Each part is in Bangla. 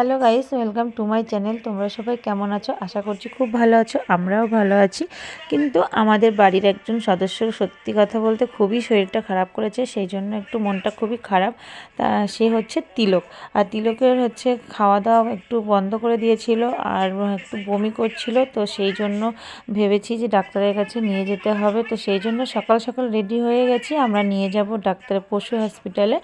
Hello guys welcome to my channel তোমরা সবাই কেমন আছো? আশা করছি খুব ভালো আছো, আমরাও ভালো আছি। কিন্তু আমাদের বাড়ির একজন সদস্য সত্যি কথা বলতে খুবই শরীরটা খারাপ করেছে, সেই জন্য একটু মনটা খুবই খারাপ। তা সে হচ্ছে তিলক। আর তিলকের হচ্ছে খাওয়া দাওয়া একটু বন্ধ করে দিয়েছিল আর একটু বমি করছিল, তো সেই জন্য ভেবেছি যে ডাক্তারের কাছে নিয়ে যেতে হবে। তো সেই জন্য সকাল সকাল রেডি হয়ে গেছি, আমরা নিয়ে যাব ডাক্তার পশু হসপিটালে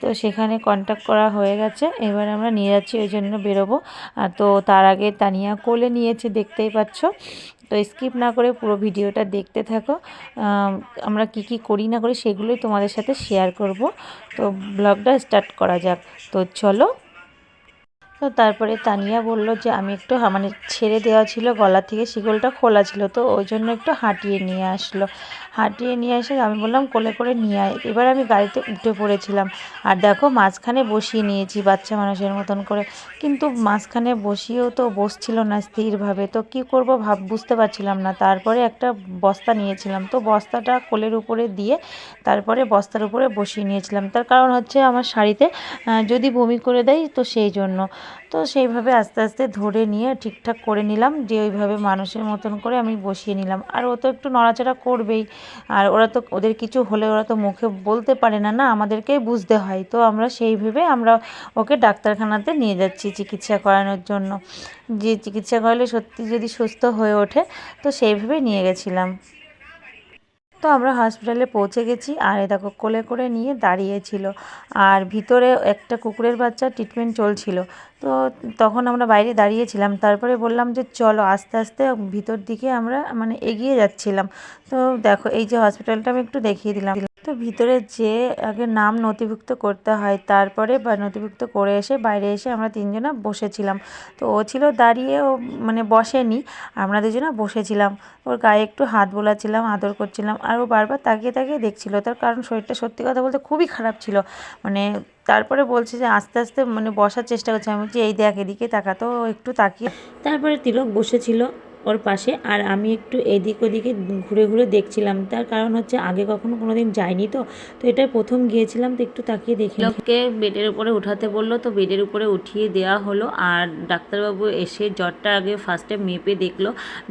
তো সেখানে কন্ট্যাক্ট করা হয়ে গেছে। এবার আমরা নিয়ে যাচ্ছি ওই জন্য বেরোবো। তো তার আগে তানিয়া কোলে নিয়েছে দেখতেই পাচ্ছ। তো স্কিপ না করে পুরো ভিডিওটা দেখতে থাকো। আম, আমরা কি কি করি না করি সেগুলোই তোমাদের সাথে শেয়ার করব। তো ব্লগটা স্টার্ট করা যাক। তো চলো তো তারপরে তানিয়া বলল যে, আমি একটু মানে ছেড়ে দেওয়া ছিল, গলা থেকে শিকলটা খোলা ছিল, তো ওই জন্য একটু হাঁটিয়ে নিয়ে আসলো। হাঁটিয়ে নিয়ে এসে আমি বললাম, কোলে করে নিয়ে আয়। এবার আমি গাড়িতে উঠে পড়েছিলাম। আর দেখো, মাঝখানে বসিয়ে নিয়েছি বাচ্চা মানুষের মতন করে। কিন্তু মাঝখানে বসিয়েও তো বসছিল না স্থিরভাবে। তো কি করব ভাব, বুঝতে পারছিলাম না। তারপরে একটা বস্তা নিয়েছিলাম। তো বস্তাটা কোলের উপরে দিয়ে তারপরে বস্তার উপরে বসিয়ে নিয়েছিলাম। তার কারণ হচ্ছে আমার শাড়িতে যদি বমি করে দেয় তো সেই জন্য। তো সেইভাবে আস্তে আস্তে ধরে নিয়ে ঠিকঠাক করে নিলাম যে ওইভাবে মানুষের মতন করে আমি বসিয়ে নিলাম। আর ও তো একটু নড়াচড়া করবেই, আর ওরা তো ওদের কিছু হলে ওরা তো মুখে বলতে পারে না না আমাদেরকেই বুঝতে হয়। তো আমরা সেই ভেবে আমরা ওকে ডাক্তারখানাতে নিয়ে যাচ্ছি চিকিৎসা করানোর জন্য। যে চিকিৎসা করালে সত্যি যদি সুস্থ হয়ে ওঠে, তো সেইভাবে নিয়ে গেছিলাম। তো আমরা হসপিটালে পৌঁছে গেছি, আর এ দেখো কোলে করে নিয়ে দাঁড়িয়েছিল আর ভিতরে একটা কুকুরের বাচ্চা ট্রিটমেন্ট চলছিল। তো তখন আমরা বাইরে দাঁড়িয়েছিলাম। তারপরে বললাম যে, চলো আস্তে আস্তে ভিতর দিকে আমরা মানে এগিয়ে যাচ্ছিলাম। তো দেখো, এই যে হসপিটালটা আমি একটু দেখিয়ে দিলাম। তো ভিতরে যে আগে নাম নথিভুক্ত করতে হয়, তারপরে বা নথিভুক্ত করে এসে বাইরে এসে আমরা তিনজনা বসেছিলাম। তো ও ছিল দাঁড়িয়ে, ও মানে বসেনি, আমরা দুজনা বসেছিলাম। ওর গায়ে একটু হাত বোলাচ্ছিলাম, আদর করছিলাম, আর ও বারবার তাকিয়ে তাকিয়ে দেখছিল। তার কারণ শরীরটা সত্যি কথা বলতে খুবই খারাপ ছিল। মানে তারপরে বলছে যে আস্তে আস্তে মানে বসার চেষ্টা করছে। আমি বলছি, এই দেখ, এদিকে তাকা তো একটু তাকিয়ে তারপরে তিলক বসেছিল। ওর পাশে। আর আমি একটু এদিক ওদিকে ঘুরে ঘুরে দেখছিলাম। তার কারণ হচ্ছে আগে কখনো কোনো দিন যাইনি তো। তো এটা প্রথম গিয়েছিলাম, তো একটু তাকিয়ে দেখি। লোককে বেডের উপরে উঠাতে বলল, তো বেডের উপরে উঠিয়ে দেওয়া হলো। আর ডাক্তারবাবু এসে জ্বরটা আগে ফার্স্টে মেপে দেখল।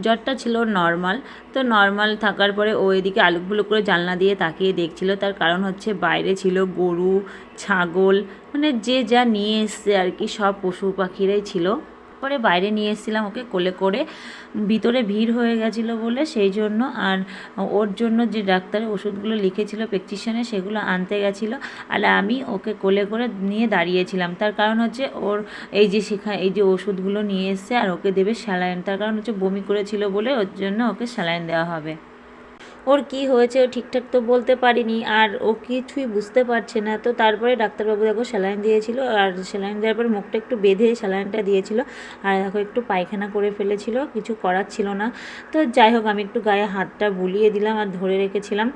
জ্বরটা ছিল নর্মাল তো নর্মাল থাকার পরে ও এদিকে আলুগুলো করে জানলা দিয়ে তাকিয়ে দেখছিল। তার কারণ হচ্ছে বাইরে ছিল গরু, ছাগল মানে যে যা নিয়ে এসছে আর কি, সব পশু পাখিরাই ছিল। পরে বাইরে নিয়ে এসেছিলাম ওকে কোলে করে। ভিতরে ভিড় হয়ে গেছিল বলে সেই জন্য। আর ওর জন্য যে ডাক্তারের ওষুধগুলো লিখেছিল প্রেকটিশনে সেগুলো আনতে গেছিল। আর আমি ওকে কোলে করে নিয়ে দাঁড়িয়েছিলাম। তার কারণ হচ্ছে ওর এই যে শেখা, এই যে ওষুধগুলো নিয়ে এসছে আর ওকে দেবে স্যালাইন। তার কারণ হচ্ছে বমি করেছিল বলে ওর জন্য ওকে স্যালাইন দেওয়া হবে। ওর কি হয়েছে, ও ঠিকঠাক তো বলতে পারিনি আর ও কিছুই বুঝতে পারছে না। তো তারপরে ডাক্তারবাবু দেখো স্যালাইন দিয়েছিল আর স্যালাইন দেওয়ার পর মুখটা একটু বেঁধে স্যালাইনটা দিয়েছিল। আর দেখো একটু পায়খানা করে ফেলেছিল, কিছু করার ছিল না। তো যাই হোক, আমি একটু গায়ে হাতটা বুলিয়ে দিলাম আর ধরে রেখেছিলাম।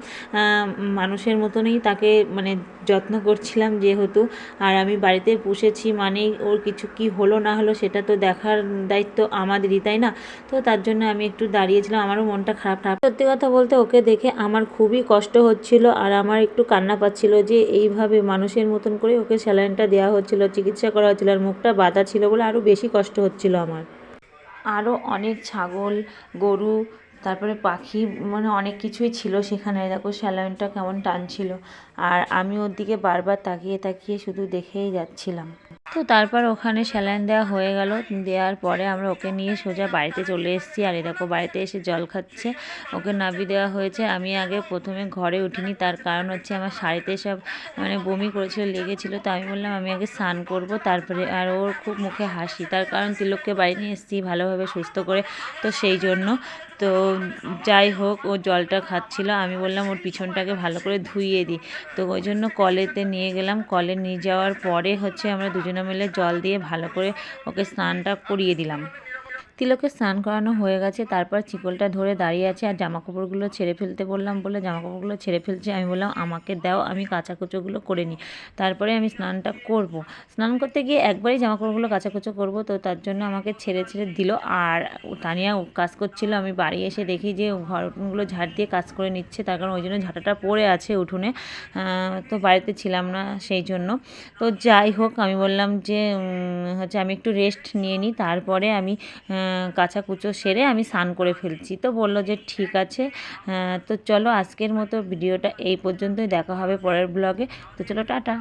মানুষের মতনই তাকে মানে যত্ন করছিলাম যেহেতু। আর আমি বাড়িতে পুষেছি মানেই ওর কিছু কি হলো না হলো সেটা তো দেখার দায়িত্ব আমাদেরই, তাই না? তো তার জন্য আমি একটু দাঁড়িয়েছিলাম, আমারও মনটা খারাপ খারাপ। সত্যি কথা বলতে ওকে দেখে আমার খুবই কষ্ট হচ্ছিল আর আমার একটু কান্না পাচ্ছিল যে এইভাবে মানুষের মতন করে ওকে স্যালাইনটা দেওয়া হচ্ছিল, চিকিৎসা করা হচ্ছিল আর মুখটা বাঁধা ছিল বলে আরও বেশি কষ্ট হচ্ছিল আমার। আরও অনেক ছাগল, গরু, তারপরে পাখি মানে অনেক কিছুই ছিল সেখানে। দেখো স্যালাইনটা কেমন টানছিল। আর আমি ওর দিকে বারবার তাকিয়ে তাকিয়ে শুধু দেখেই যাচ্ছিলাম। তো তারপর ওখানে স্যালাইন দেওয়া হয়ে গেল। দেওয়ার পরে আমরা ওকে নিয়ে সোজা বাড়িতে চলে এসেছি। আর এরকম বাড়িতে এসে জল খাচ্ছে। ওকে নাবি দেওয়া হয়েছে। আমি আগে প্রথমে ঘরে উঠিনি। তার কারণ হচ্ছে আমার শাড়িতে সব মানে বমি করেছিল, লেগেছিল। তো আমি বললাম, আমি আগে স্নান করব। তারপরে আর ওর খুব মুখে হাসি। তার কারণ তিলককে বাড়ি নিয়ে এসেছি ভালোভাবে, সুস্থ করে। তো সেই জন্য তো যাই হোক, ও জলটা খাচ্ছিল। আমি বললাম, ওর পিছনটাকে ভালো করে ধুইয়ে দিই তো ওই জন্য কলেতে নিয়ে গেলাম। কলে নিয়ে যাওয়ার পরে হচ্ছে আমরা দুজনে মিলে জল দিয়ে ভালো করে ওকে স্নানটা করিয়ে দিলাম। তিলকে স্নান করানো হয়ে গেছে, তারপর চিকলটা ধরে দাঁড়িয়ে আছে আর জামা কাপড়গুলো ছেড়ে ফেলতে বললাম বলে জামা কাপড়গুলো ছেড়ে ফেলছে। আমি বললাম, আমাকে দাও, আমি কাঁচা কুচোগুলো করে নিই। তারপরে আমি স্নানটা করব। স্নান করতে গিয়ে একবারই জামা কাপড়গুলো কাচাকুচো করব, তো তার জন্য আমাকে ছেড়ে ছেড়ে দিল। আর তানিয়া কাজ করছিল, আমি বাড়ি এসে দেখি যে ঘর ঘরগুলো ঝাড় দিয়ে কাজ করে নিচ্ছে, তার কারণ ওই জন্য ঝাঁটাটা পড়ে আছে উঠোনে। তো বাড়িতে ছিলাম না সেই জন্য। তো যাই হোক, আমি বললাম যে হচ্ছে আমি একটু রেস্ট নিয়ে নিই। তারপরে আমি আহ, কাঁচা কুচো সেরে আমি স্নান করে ফেলছি। তো বলল যে ঠিক আছে তো চলো আজকের মতো ভিডিওটা এই পর্যন্তই। দেখা হবে পরের ব্লগে তো চলো টাটা।